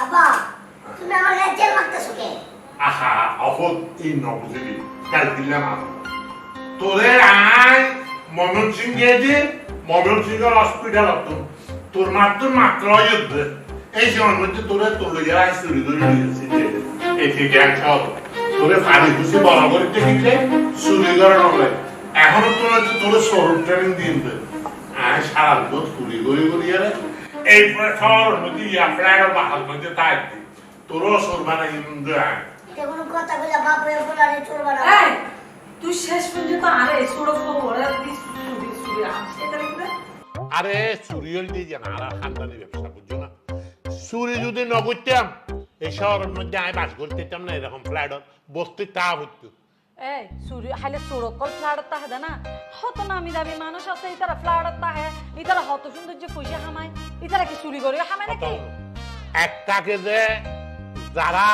আব্বা তুমি আমার গায়ে তোরে আই মমন সিং হসপিটাল হতো তোর মাত্র মাত্র তোরে তোর লইয়া চুরি করে নিয়েছি এই ঠিক এক তোরে ফাড়ি খুশি বরাবর দেখিলে, চুরি করে নলে। এখনও তোর হচ্ছে তোর শোরুম ট্রেনিং দিন আয়, সারা চুরি করে করি আরে এই মধ্যে ইয়া ফ্ল্যাট বাহার মধ্যে তাই তোরও সরবানা ইন্দু আয়। কোনো কথা বলে বাপ হয়ে বলারে চলবে না। এই তুই শেষ পর্যন্ত আরে দিস আসছে লিখবে আরে চুরিও দিয়ে জানা আর খানদানি ব্যবসা বুঝছ না? চুরি যদি ন করতাম এই শহরের মধ্যে আমি বাস করতেতাম না এরকম ফ্ল্যাট বসতে তা হতো এই সুরি হাইলে সুরকল ফ্লাড তাহে না হত নামি দাবি মানুষ আছে ইতারা ফ্লাড তাহে ইতারা হত সৌন্দর্য পয়সা হামায় ইতারা কি চুরি করে হামায় নাকি একটাকে যে যারা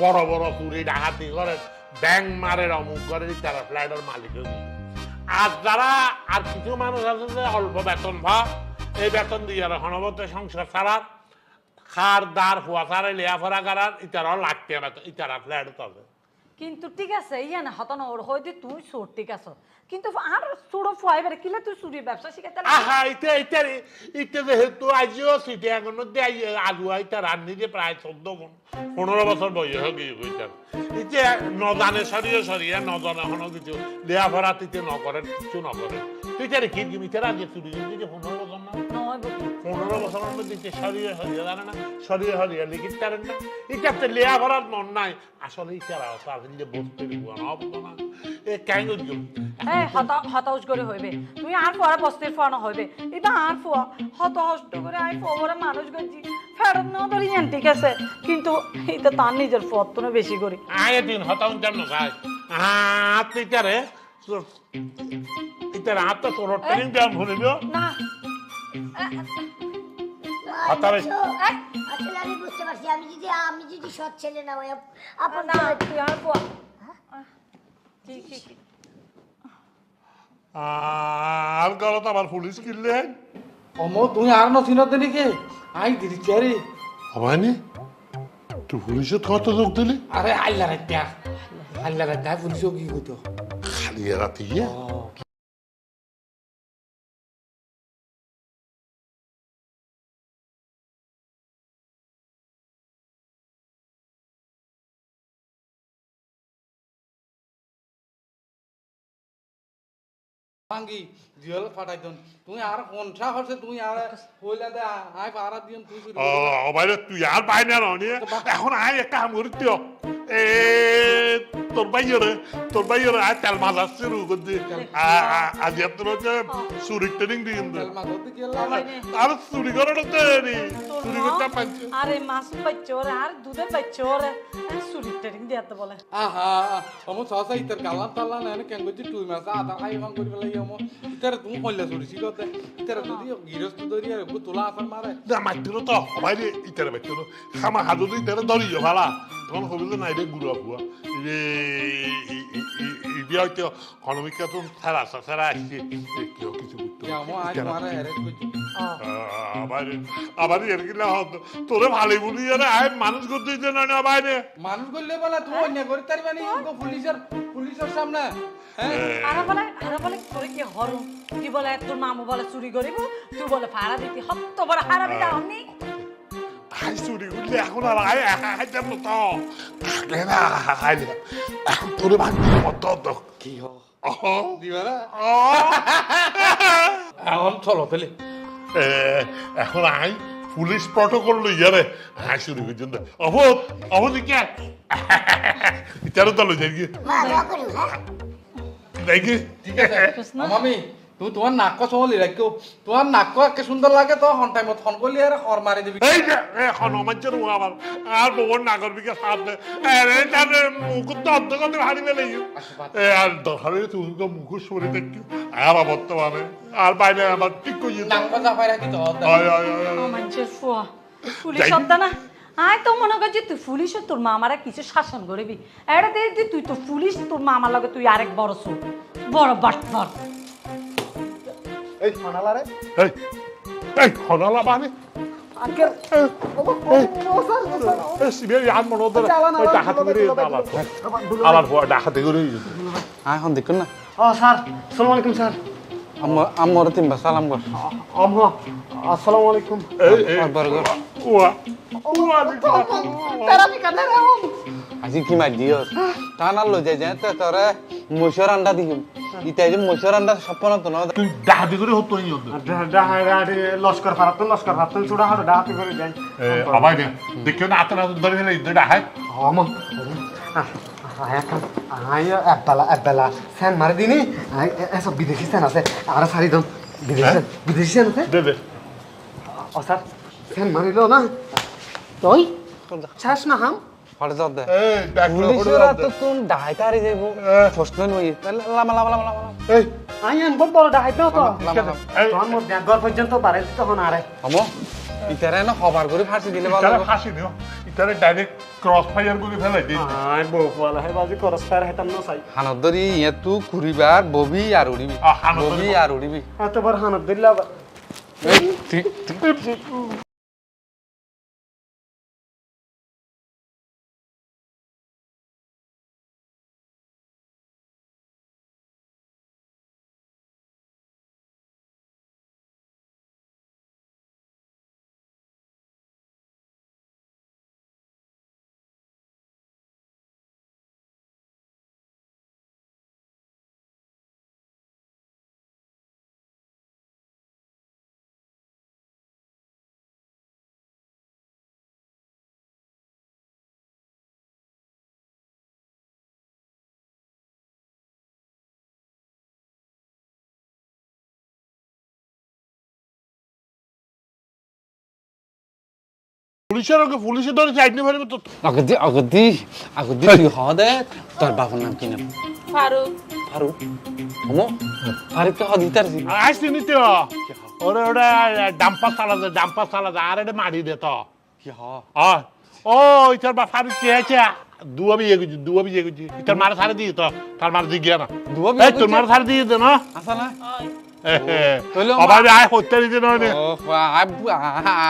বড় বড় চুরি ডাকাতি করে ব্যাংক মারে অমুক করে তারা ফ্ল্যাটের মালিক আর যারা আর কিছু মানুষ আছে যে অল্প বেতন ভাব এই বেতন দিয়ে আর হনবত সংসার ছাড়ার খার দার ফুয়া ছাড়া লেয়াফারা করার ইতারাও লাগতে বেতন ইতারা ফ্ল্যাট আছে কিন্তু ঠিক আছে, ইয়া না হত না ওর হইতে তুই চোর, ঠিক আছে। কিন্তু আর চোর ফুয়াই বেড়ে, কিলে তুই চুরি ব্যবসা শিখাইতে? আহা, ইতে ইতে ইতে যেহেতু আজিও সিটে এখনও দিয়ে, আগুয়া ইটা রান্নি দিয়ে প্রায় চোদ্দ পনেরো বছর বয়স হয়ে গিয়ে কইতাম ইতে নজানে সরিয়ে সরিয়ে নজনে এখনও কিছু লেয়াফারা তিতে নকরেন, কিছু নকরেন। তুই তারে কি দিবি তারা আগে চুরি দিবি পনেরো বছর না? পনেরো বছরের মধ্যে ইতে সরিয়ে সরিয়ে জানে না? সরিয়ে সরিয়ে লিখিত পারেন না? ইটা তো লেয়াফারার মন নাই। আসলে ইটারা আছে? আসলে বলতে দিব না না। এ কেন দিও? এই হতা হতাশ করে হইবে। তুই আর ফুয়ার বস্তির ফুয়ানো হইবে। এটা আর ফুয়া। হত করে আই ফুয়ারে মানুষ গজি ফেরত না ধরি ঠিক আছে। কিন্তু এটা তার নিজের ফতনে বেশি করি। আগে দিন হতাম জানো গাই হাত ইটারে ইটারে হাত তোর ট্রেনিং দেওয়া ভুলে না হাতারে আসলে আমি বুঝতে পারছি। আমি যদি আমি যদি সৎ ছেলে না হই আপন না তুই আর ফুয়া কি কি কি আর গলত আমার পুলিশ কিনলে? অমো তুই আর নথিনতে নাকি? আই দিদি চারি হবানি তুই পুলিশত কত যোগ দিলি। আরে আল্লাহ রাত্যা আল্লাহ রাত্যা পুলিশও কি কইতো খালি রাতি গিয়ে ভাঙ্গি জিয়াল ফাটাই দন তুই আর কোনটা হচ্ছে তুই আর হইলা দে আই পারা দিন তুই ও বাইরে তুই আর পাই না রনি এখন আই একটা দিও এ তোর বাইরে তোর বাইরে আয় তেল মাছ আসছে রু করতে আজ এত রোজে সুরিক ট্রেনিং দিয়ে আর চুরি করাটা তো নি চুরি করতে পারছি। আরে মাছ বাচ্চোর আর দুধের বাচ্চোর চুরি ট্রেনিং দিয়াতে বলে। আহা অমো সসা ইতর গালান তালা না কেন গদি তুই মাসা আদা খাই ভাঙ করি পেলাই অমো। ইতর তুই কইলা চুরি শিখতে। ইতর যদি গিরস্ত ধরি আর তোলা আসার মারে। না মাইতিরো তো বাইরে ইতারে বাইতিরো খামা হাজু দিই তারে ধরিও ভালা। আবার আবার এর হত তোরে ভালো বলি আরে আয় মানুষ করতে দিতে না না বাইরে। মানুষ করলে বলে তুই অন্য করি তার মানে পুলিশের পুলিশের সামনে হ্যাঁ? আরা বলে আরা বলে তোরে কি হরু? কি বলে তোর মামু বলে চুরি করিব তুই বলে ফাড়া দিতি হত্ত বড় হারামি দাওনি আই এখন ভাঙতে মত তো। কি হ? অহ। দিবা এখন চলো তাহলে এ, এখন আই পুলিশ প্রটোকল লইয়া রে হাই শুরু পর্যন্ত অবধ অবধ কে ইতারও তো যাই গিয়ে মা দোয়া করি হ্যাঁ দেখি ঠিক আছে মামি। তুই তোমার নাক চলি রাখো তোমার নাক একে সুন্দর লাগে তো হন টাইমত ফোন করলি আর হর মারি দিবি এই যে এখন অমাজ্যের মুখ আমার আর বহু নাগরিকের সাথে আরে তাদের মুখ তো অর্ধগত হারি পেলে আর দরকার তুই মুখ সরে দেখি আর বর্তমানে আর বাইরে আমার ঠিক কই নাক বাজা পাই রাখি তো আয় আয় আয় আয়। মানুষের ফুয়া যাই। হত্যা না আয় তো মনে করছি তুই পুলিশ ও তোর মামারা কিছু শাসন করবি এটা দিয়ে তুই তো পুলিশ তোর মামার লগে তুই আরেক বড় চোর বড় বাট এই হনালা রে এই এই হনালা বানে। আকের এই সিবিআই আন মন ওদের ওই ডাকাতি করে আলার আলার ডাকাতি করে আই হন দেখুন না। ও স্যার আসসালামু আলাইকুম স্যার। আমার তিনবা সালাম কর। আম্মা আসসালামু আলাইকুম। একবার কর। ওয়া তেরাপি কানে রে আজি কি মার দিও তা না লই যাই যায় তে তোরে মশর আন্ডা দিম। ইতাই যে মশর আন্ডা সপন তো না? তুই ডাকাতি করে হতো ই হতো ডাহাড়ি লস্কর ফারাত লস্কর ফারাত চুড়া হাড় ডাহাতি করে যাই। অবাই দে। দেখিও না আতনা ধরে ফেলে ডাহাই আয় একবেলা একবেলা স্যান মারে দিনি। এসব বিদেশি স্যান আছে। আর সারি দম। বিদেশি বিদেশি স্যান আছে? দেবে ও স্যার স্যান মারিল না। তুই? শ্বাস না। হাম পর্যন্ত পারে তখন আরে হব। ইতারে হবার করে ফাঁসি দিলে ফাঁসি দিও। ইতারে ডাইরেক্ট ক্রস ফায়ার করে ফেলাই দিই আই বউ বলা হে বাজি ক্রস ফায়ার হেতাম না চাই। হানত ইয়া তু ঘুরিবার ববি আর উড়িবি ববি আর উড়িবি এতবার হানত দিলা পুলিশের ওকে পুলিশে ধরে নিয়ে ফেলবে তো। আগদি আগদি আগদি তুই হ দে। তোর বাবার নাম কি নাম ফারুক। ফারুক? আমো ফারুক কে হদি তার জি। আসছি নিতে ওরে ওটা ডাম্পার চালাতে ডাম্পার চালাতে আর এটা মারি দে তো। কি হ ও ও ইতার বা ফারুক কে আছে? দুয়া বিয়ে করছি দুয়া বিয়ে করছি। ইতার মারা ছাড়ে দিয়ে তো। তার মারা দিয়ে গিয়া না দুয়া বিয়ে এই তোর? মারা ছাড়ে দিয়ে দে না। আসা না। আবার আয় হত্যা দিতে নয় আই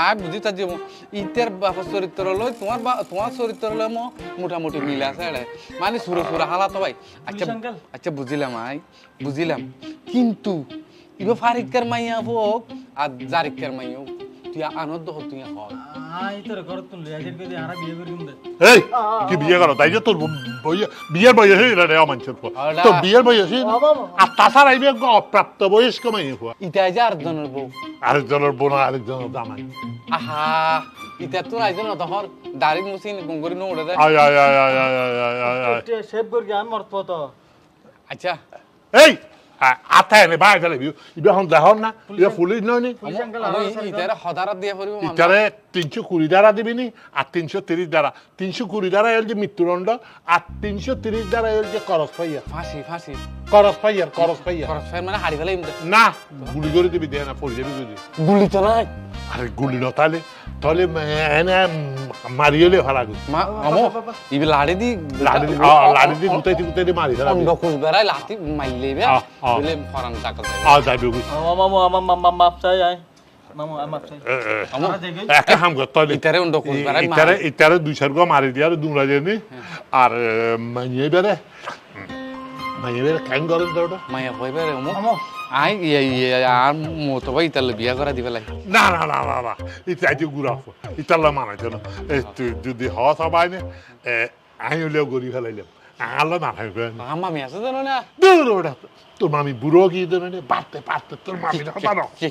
আই বুঝি তার জীবন ইতের চরিত্র লই তোমার বা- তোমার চরিত্র লই মো মোটামুটি মিল আছে এড়ে। মানে সুরে সুরে হালা তো ভাই। আচ্ছা আচ্ছা বুঝিলাম আই বুঝিলাম। কিন্তু ইবা ফারিকার মাইয়া হোক আর জারিকার মাইয়া হোক অপ্রাপ্ত বয়স্ক মাই পো ইতাই যে আরেকজনের বউ। আরেকজনের বোন আরেকজনের জামাই আহা ইতা তোর আইজন তখন দাড়ি মুসিন গঙ্গরি নো ওড়ে দে আচ্ছা। এই আথায় নে বাই গেলে ইবে হন দেখুন না ইবে পুলিশ নয় নি। দিয়ে পড়িব ইটারে তিনশো কুড়ি দ্বারা দিবিনি আর তিনশো তিরিশ দ্বারা তিনশো কুড়ি দ্বারা এল যে মৃত্যুদণ্ড আর তিনশো তিরিশ দ্বারা এল যে করস পাইয়ার ফাঁসি ফাঁসি করস পাইয়ার করস পাইয়ার খরচ ফের মানে হারি ফেলাই না গুলি করে দিবি দে না পড়ে যাবি যদি। গুলি তো নাই। আরে গুলি না তাহলে 마리엘레 하라고. 마, 어머, 이비 라리디. 라리디, 아, 라리디 구태디 구태디 마리. 언더 코스베라 라티 마일레베. 빌레 파란 자카. 아, 자비고. 어머 어머 어머 어머 맙사이 아이. ইটারে দুই চার গো মারি দিয়ে আর দুমরা দিয়ে আর মাইয়ে বেড়ে মাইয়ে বেড়ে কেন করেন মাইয়া কই বেড়ে অমুক আই আর মতো ভাই ইতালে বিয়া করা দিবে লাই। না না না না না এটা গুড়া ইতাল্লা মানাইছে না। তুই যদি হওয়া সবাই নে আমি হলেও গড়ি ফেলাইলাম আল্লাহ না থাকবে আমা মি আছে জানো না? দূর ওটা তোর মামি বুড়ো গিয়ে দেবে নে? বাড়তে পারতে তোর মামি না কি?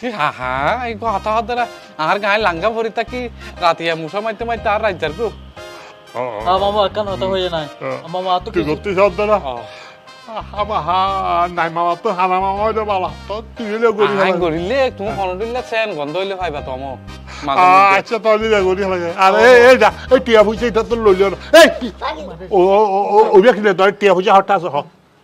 কি হা হা এই কথা হতে না। আর গায়ে লাঙ্গা ভরি থাকি রাতিয়া মুসা মাইতে মাইতে আর রাজ্জার গো। আমার মামু একান হতা হয়ে নাই। মামা তো তুই করতে Ama ha, নাই মামা তো হানা মামা তো তুই লে গরি হাই গরি পাইবা তো আমো আচ্ছা তো লিলে গরি লাগে এই যা এই টিয়া ফুইছে এটা তো লইলো এই ও হঠাৎ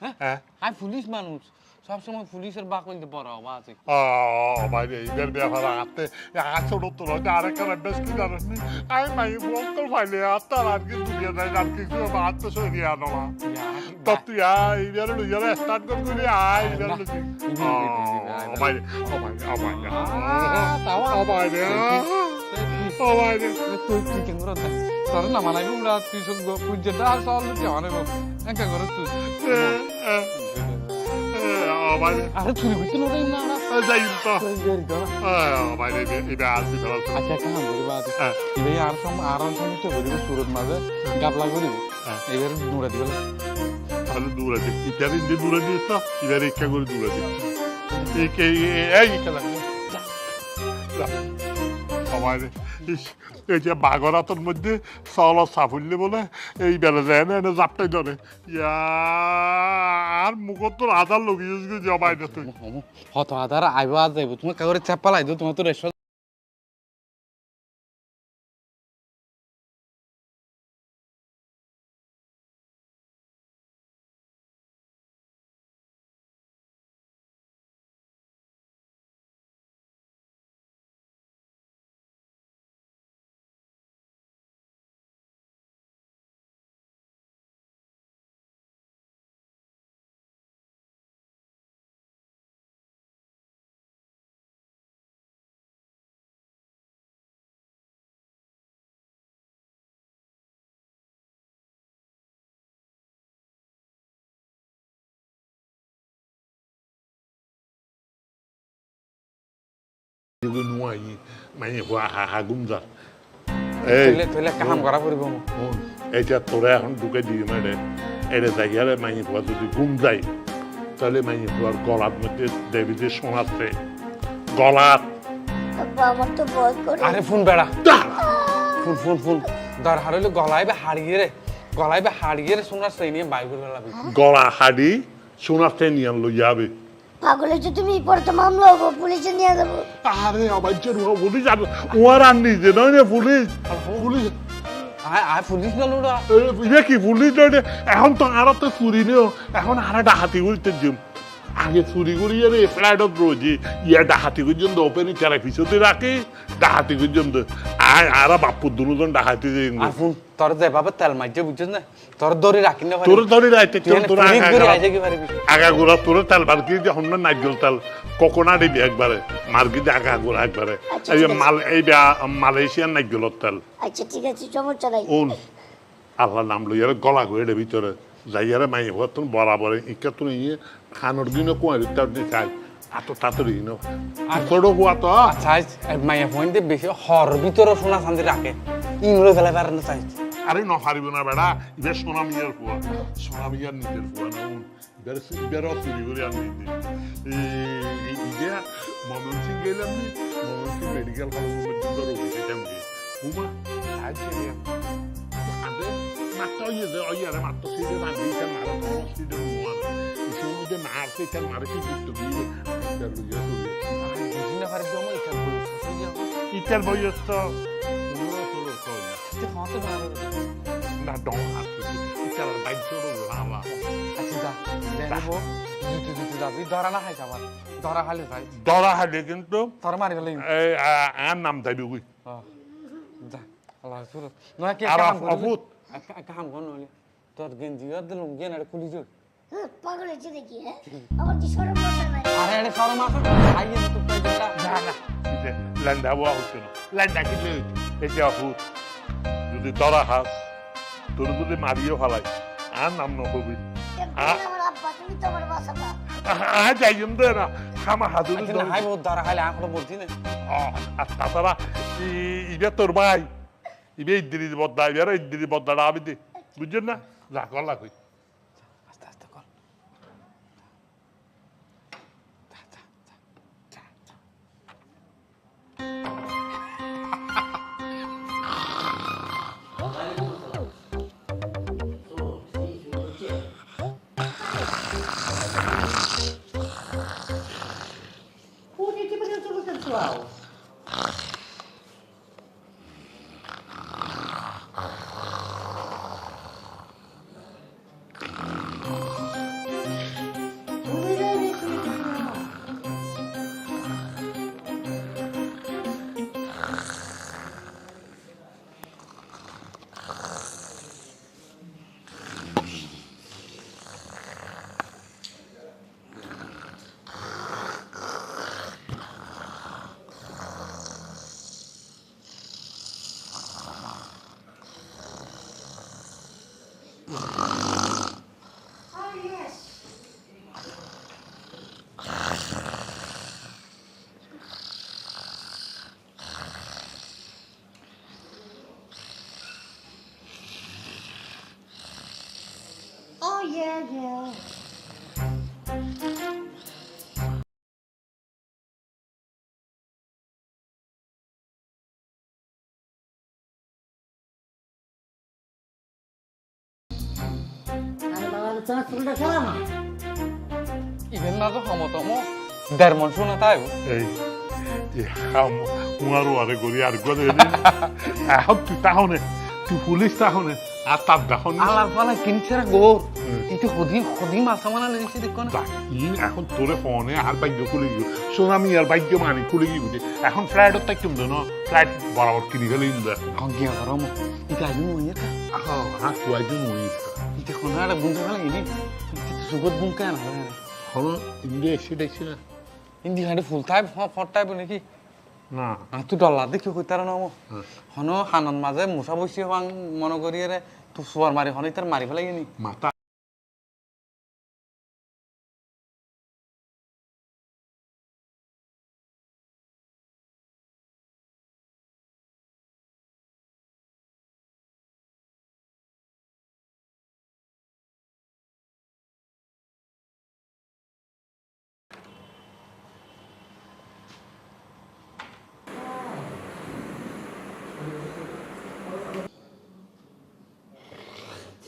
হ্যাঁ আমি পুলিশ মানুষ সবসময় পুলিশের বাক হইতে বড় হওয়া আছে ও বাইরে এইবার ব্যাপার আতে আসল তো রোজা আরেকবার বেশ কি জানিস নি আই মাই বলতো ফাইলে আত্মার আর কি দুনিয়া যায় আর কিছু আত্ম সরি আনো না তো তুই আই এইবার লইয়া স্টার্ট কর করি আই এইবার লইছি ও বাইরে ও বাইরে ও বাইরে ও বাইরে ও বাইরে তুই তুই কেন করে তোর না মানাই উড়া তুই সব পুজো দা সল লুটি অনেক একা করে তুই আরে চুরি করতে নড়াই না যাই তো বাইরে এইবার আসবি আচ্ছা কাম করি বাদ হ্যাঁ। আর সম আর সমস্ত করিব সুরত মাঝে গাবলা করিব হ্যাঁ। এবার দিবে তাহলে দূরে দিই ইটার ইন্দি দূরে দিস না এবার ইচ্ছা করে দূরে দিই এই এই খেলা সবাই। এই যে বাগরাতর মধ্যে চল সাফল্য বলে, এই বেলা যায় না, এনে জাপটাই ধরে আর মুখত তোর আধার লগিয়েছিস গো জবাই না তুই হত আধার আইব যাইব তোমার কাগরে চাপা লাই তোমার তো রেশ এগুলো নুয়াই মানে হা হাগুম যা। তইলে তইলে কাম করা করিব মো শোন, এইটা তোরা এখন ঢুকে দিই মানে এটা জায়গায় মাইনি ফুয়া যদি ঘুম যায় তাহলে মাইনি ফুয়ার গলার মধ্যে দেবী যে শোনাচ্ছে গলার আব্বা আমার তো ভয় করে আরে ফোন বেড়া। ফোন ফোন ফোন দর হারলে গলায় বে হারিয়ে রে গলায় বে হারিয়ে রে সোনার সেই নিয়ে বাইক করে লাবি গলা হাড়ি শোনাচ্ছে নিয়ে লই যাবে। পাগলে যে তুমি পরে তো মামলা হব পুলিশে নিয়ে যাব। আরে আমার জন্য পুলিশ আর ওর আর নিজে নয় রে পুলিশ। পুলিশ। আয় আয় পুলিশ না এ কি পুলিশ নয় রে? এখন তো আর তো চুরি নিও এখন আর ডাহাতি উঠতে যাম। আগে চুরি করি আর ফ্লাইটত রোজি ইয়া ডাহাতি পর্যন্ত ওপেন চারা পিছতে রাখি ডাহাতি পর্যন্ত আর আর বাপুর দুজন ডাহাতি তোর যে বাবা তেল বুঝছিস না? তোর দড়ি রাখি না তোর ধরে রাইতে তোর তোর আগা গোড়া- তোর তেল বার কি যে হন্ন নাইজল তেল। কোকোনা দিবি একবারে। মার্কেটে আগা গোড়া একবারে। আচ্ছা, এই মাল এই মালয়েশিয়ার নাইজলের তেল। আচ্ছা ঠিক আছে সমস্যা নাই। উন আল্লাহ নাম লইয়ারে গলা গড়ে ভিতরে। যাইয়ারে মাই হওয়ার তুমি বরাবর। ইকা তুমি ইয়ে খানোর কুয়ারি তার দিন চাই। এত তাড়াতাড়ি ন? আর ছোট হওয়া তো? আচ্ছা মাইয়া ফোন দিয়ে বেশি হর ভিতরে সোনা শান্তি রাখে ইনরে ফেলে পারে না চাই। আরে ন পারিব না বেড়া ইবে সোনা মিয়ার ফুয়া সোনা মিয়ার নিজের ফুয়া না উন ইবে ইবে চুরি করে এই ইবে মমন সিং গেলাম নি মমন সিং মেডিকেল কলেজ মধ্যে ধরো গেছিলাম কি হুমা আজ গেলাম আদে মাত্র ইয়ে যে ওই আরে মাত্র সিদে না দিতে মারা তো সিদে মুয়া ইসে মধ্যে মারতে কাল মারে কি দিতে দিয়ে তার লইয়া তো বুঝি না পারে জমা ইচ্ছা বলি ইতার বয়স তো পুরো পুরো কই খাওয়াতে পারে না ডং আসছে ইতার বাইক চলো লালা আচ্ছা যা দেখব জুতি জুতি যাবি ধরা না খাই খাবার ধরা খালি ভাই। দরা হালে কিন্তু তোর মারি ফেলে। আর নাম যাইবে কই? যা আল্লাহ নয় কে কাম অভূত। কাম কর নলে তোর গেঞ্জি আর দিলুম গেন আর খুলি জোর হ্যাঁ, পাগল হয়েছে দেখি হ্যাঁ? আমার কি সরম করতে নাই? আরে আরে সর মাস আইয়ে তো তুই দেলা না না যে। ল্যান্ডা হওয়া হচ্ছে না। ল্যান্ডা কিনলে এই যে অভূত যদি দরা হাস তোর যদি মারিও ফেলাই আর নাম নকবি কেন আমার আব্বা? তুমি তো আমার বাসাবা আর যাইম দে না। খামা হাতুরি হাই বহুত ধরা খালি আঁকড়ো বলছি না আর তাছাড়া ইবে তোর ভাই। ইবে ইদ্দিরি বদ্দা ইবে ইদ্দিরি বদ্দাটা আমি দে বুঝছেন না যা করলা কই আরে বাবা তোমার চুলটা খেলা না ইভেন না তো সমতম দেড় মন শোনা তাই? এই উমারু আরে গরি আর গরে এখন তুই তাহনে তুই পুলিশ তাহনে আর তার দেখুন আলার পালা কিনছে গোর কিন্তু হদি হদি মাথা মানা লেগেছে দেখো না ই এখন তোরে ফোনে আর ভাগ্য খুলে গিয়ে সোনামি আর ভাগ্য মানে খুলে গিয়ে এখন ফ্লাইটত তাই কেমন না। ফ্লাইট বরাবর কিনে গেলে ইন্দা এখন গিয়া করো মো ইটা আজ মইয়া কা হ্যাঁ তুই ইটা কোন আরে বুঝতে পারলে ইনি সুগত কেন হন ইন্ডিয়া এসে দেখছি না ইন্দি হাড়ে ফুল টাইপ হ্যাঁ ফট টাইপ নাকি? না। তুই ডলার দেখি কইতার না হন হানন মাঝে মুসা বসি হওয়াং মনে করি রে সোয়ার মারি হন তার মারি ফেলাই নি।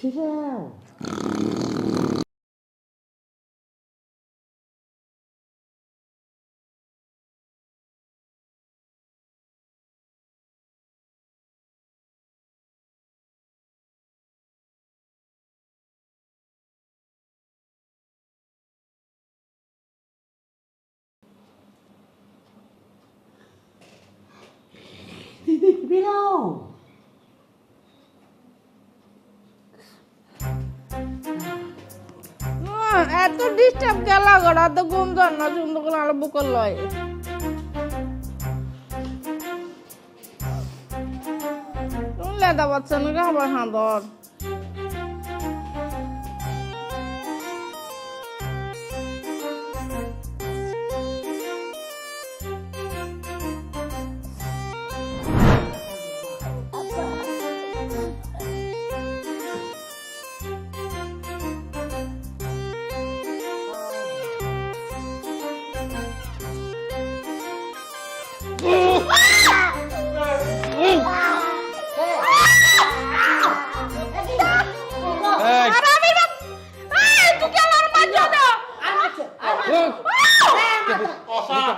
মাথা এত ডিস্টার্ব গেলা গড়া তো ঘুম ধর না সুন্দর করে আলো বুকল লয় শুনলে দা বাচ্চা নাকি আবার হাঁদর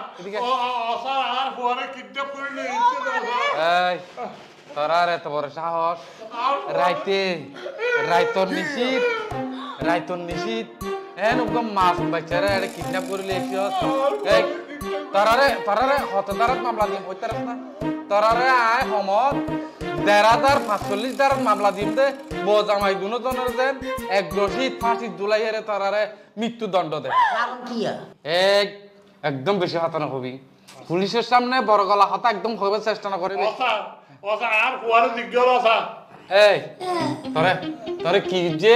আর পরে কিডন্যাপ করে নিয়ে এই তোরা রে তো বড় সাহস রাইতে রাইতর নিশিত রাইতর নিশিত এন একদম মাছ বাচ্চারা এটা কিডন্যাপ করে লিয়েছিস এই তোরারে তোরারে হতদারত মামলা দিয়ে পড়তে না তোরারে আয় সমত দেড় হাজার পাঁচচল্লিশ হাজার মামলা দিম দে। বউ জামাই দুনো জনের দেন এক রশিদ ফাঁসি জুলাই হেরে তোরারে মৃত্যুদণ্ড দে। কারণ কি আর? এক একদম বেশি হতানো হবি। পুলিশের সামনে বড় গলা হতা একদম হবে চেষ্টা না করবি। অসা অসা আর পরে জিজ্ঞাসা অসা এই তরে তরে কি যে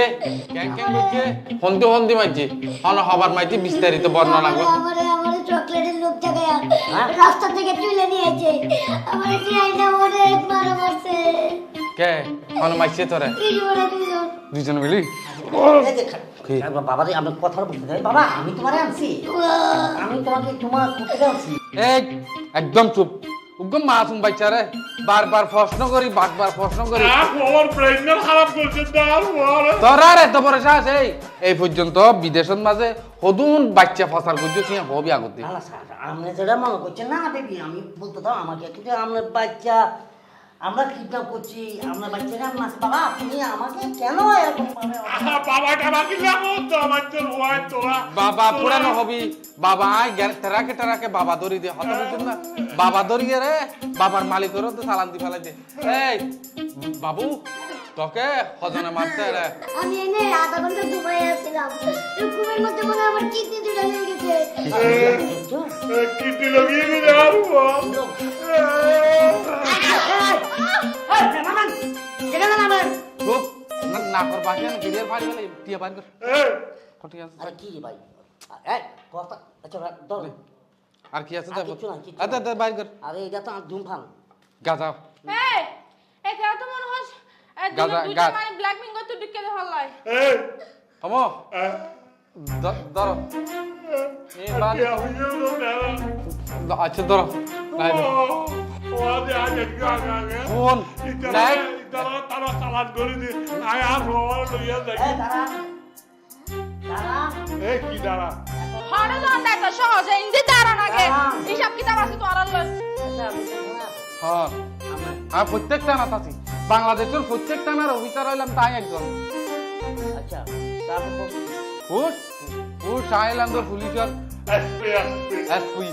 ক্যাং ক্যাং করছে? হন্দি হন্দি মাইছি হন হবার মাইছি বিস্তারিত বর্ণনা কর আমারে আমারে চকলেটের লোক জায়গায় রাস্তা থেকে তুলে নিয়েছে আমারে নিয়ে অনেক মারা মারছে। কে? হন মাইছে তরে। দুজন দুজন মিলি? এই বাবা রে আমি কথা বলতে চাই বাবা আমি তোমারে আনছি। আমি তোমাকে তোমার কোথায় আনছি। একদম চুপ। একদম মাসুম বাচ্চারে বারবার প্রশ্ন করি বারবার প্রশ্ন করি। ওর খারাপ করছে আর পরে তোরা এই এই পর্যন্ত বিদেশের মাঝে হদুন বাচ্চা ফসার করছ তুই হবি আগতে। না না স্যার আপনি যেটা মনে করছেন না বেবি আমি বলতে দাও আমাকে কিন্তু আপনার বাচ্চা আমরা কিডন্যাপ করছি আমরা বাচ্চারা মাস বাবা আপনি আমাকে কেন এরকম বাবা টাবা কি যাব আমার তো ভয় তোরা বাবা পুরানো হবি। বাবা আই গ্যার তেরাকে তেরাকে বাবা দড়ি দে হতা বুঝুন না। বাবা ধরিয়ে রে। বাবার মালিকেরও তো সালান দি ফেলাই দে। এই বাবু তোকে হজনে মারতে রে আমি এনে আধা ঘণ্টা ঘুমাই আসছিলাম। এই ঘুমের মধ্যে মনে আমার কিডনি দুটো হয়ে গেছে। কিডনি লাগিয়ে দিলে আর না না কর বাকি না গিরিয়ার ফাড়ি ফেলে টিয়া পার কর। কটি আছে। আরে কি ভাই? এই কথা আচ্ছা আর কি আছে দেখো। কিচ্ছু না, কিচ্ছু আচ্ছা আচ্ছা বাইর কর। আরে এটা তো ধূমফান গাজা এই এটা তো মনে হয় মানে ব্ল্যাক আমো হ্যাঁ ধরো এই আচ্ছা ধরো। নাই নাই। তারা সালাদ করে দি। আয় আর লইয়া যাই। এ কি দাঁড়া? জন তো সহজে ইন্দি হিসাব কিতাব আছে তো আর আচ্ছা হ্যাঁ। প্রত্যেকটা নাত আছি। বাংলাদেশের প্রত্যেকটা নার অফিসার হইলাম তাই একজন। আচ্ছা। খুশ খুশ আইলাম তো পুলিশের। SP SP. এসপি।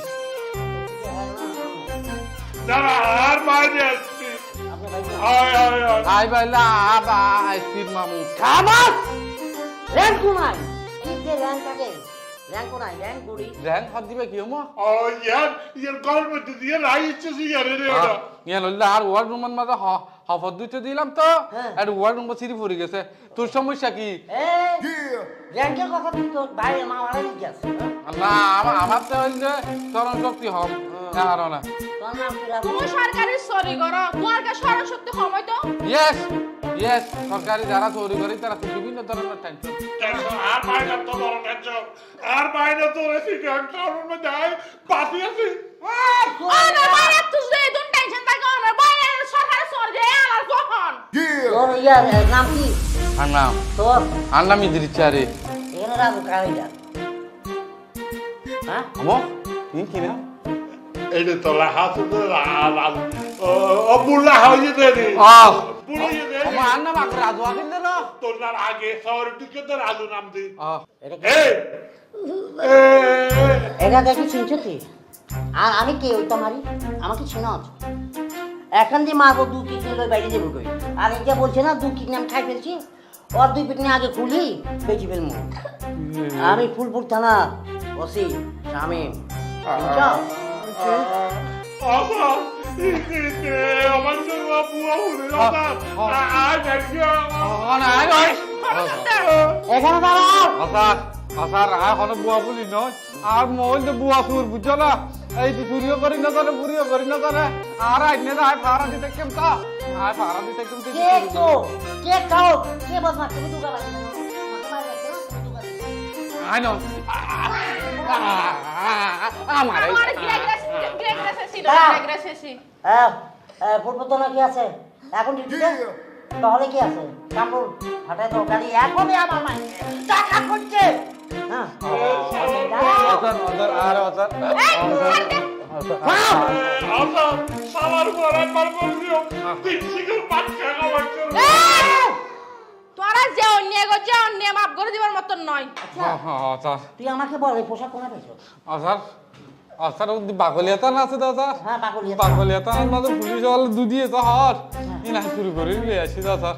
দাঁড়া আর বাইরে এসপি। ভাই আয় আয় আয়। আই বাইলা আবা এসপির মামু। খামাস র্যাঙ্ক নাই কি যে থাকে র্যাঙ্ক নাই র্যাঙ্ক গুড়ি র্যাঙ্ক হাত দিবে কি হমো ও ইয়ার ইয়ার গভর্নমেন্ট দিয়ে রাই ইচ্ছে ইয়ার রে ওটা লইলা আর ওয়ার্ড রুমের মাঝে হফত দুইটা দিলাম তো হ্যাঁ। আর ওয়ার্ড রুম সিঁড়ি পড়ে গেছে। তোর সমস্যা কি? র্যাঙ্কের কথা তুই তো ভাই না আমার আমার তো হইল চরণ শক্তি হম। না। তুমি সরকারি সরি করো। তোমার কে সরক শক্তি সময় তো ইয়েস ইয়েস সরকারি যারা চুরি করে তারা তো বিভিন্ন ধরনের টেনশন আর বাইরে তো বড় টেনশন আর বাইরে তো এসি টেনশন মধ্যে যায় পাতি আছে। আমার বাইরে তুই যে দুন টেনশন থাকে আমার বাইরে সরকারি সরি দে আর কখন? তোর ইয়ার নাম কি? আর নাম? তোর? আর নাম ইদির ইচ্ছারে এখানে রাখব কারিটা হ্যাঁ? আমো তুই কি না এইটা তো লেখা তো লাল ও বুলা দেরি আহ বুলা দেরি আমার আর নাম আগে রাজু আগে দিল তোর নাম আগে শহর তো রাজু নাম দি আহ এটা এই এটা দেখি চিনছো তুই আর আমি কে ওই তোমারই আমাকে চিনো এখন যে মারবো দু কিডনি লই বাইরে যাব কই আর এই যে বলছে না দু কিডনি আমি খাই ফেলছি ওর দুই পিকনি আগে খুলি বেঁচে ফেলব আমি ফুলপুর থানা ওসি শামিম নয় এখানে দাঁড়াও আসার আসার আর হলো বুয়া বলি নয় আর মোল তো বুয়া সুর বুঝছ না এই যে চুরিও করি না করে বুড়িও করি না করে আর আইনে না আয় ফারা দিতে কেম তা আয় ফারা দিতে কেম কে তো কে খাও কে বদমাস তুমি দুগা লাগি আই নো আমার আমার গিরা গিরা গিরা গিরা শেষি দাঁড়াও। গিরা গিরা শেষি হ্যাঁ ফুলপুর কি আছে? এখন ডিউটিতে তাহলে কি আছে? কামরুল হাটে তো গাড়ি এখনই আমার মাই টাকা করছে হ্যাঁ। আর একবার বলছিও তিন পাঁচ টাকা তোরা যে অন্যায় মাফ করে দিবার মতন নয়। তুই আমাকে বল এই পোশাক কোনা পেয়েছ আসার বাকলিয়াতা না আছে দাদা? হ্যাঁ পাগলিয়া মাঝে পুলিশ ওয়ালা দুদি এসে হর। ইনা শুরু করে নিয়ে আসি দাদা।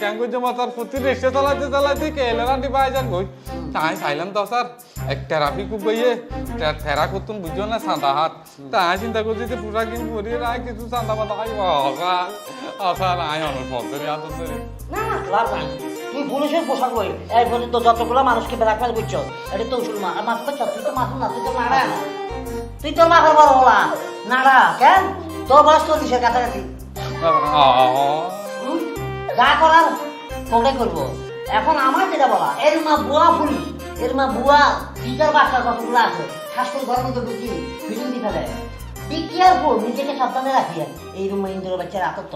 কেন করছে মাথার প্রতি রিক্সা চালাতে চালাতে কেলে না যান গই তাই চাইলাম তো স্যার এক ট্রাফিক বইয়ে ফেরা করতুন বুঝছ না সাদা হাত তাই চিন্তা করছি যে পুরা কিন করি রায় কিছু সাদা মাথা খাই আসার আসার আয় আমার পদ্ধতি আদর ধরে না না তুই পুলিশের পোশাক বই। এই পর্যন্ত যতগুলো মানুষকে ব্ল্যাকমেল করছ এটা তো উসুল মা। মাছ করছ তুই তো মাছ না তুই তো না তুই তো মাথা বড় হলা নাড়া কেন? তোর বয়স তো দিশের কাছাকাছি? যা করার তোকে করব। এখন আমার যেটা বলা, এর মা বুয়া ফুলি এর মা বুয়া টিচার বাচ্চার কতগুলো আছে? করে ঘরের মধ্যে ঢুকি ফিটিং দিতে দেয়। বি কেয়ারফুল নিজেকে সাবধানে রাখি এই রুমে ইন্দ্র বাচ্চার আতর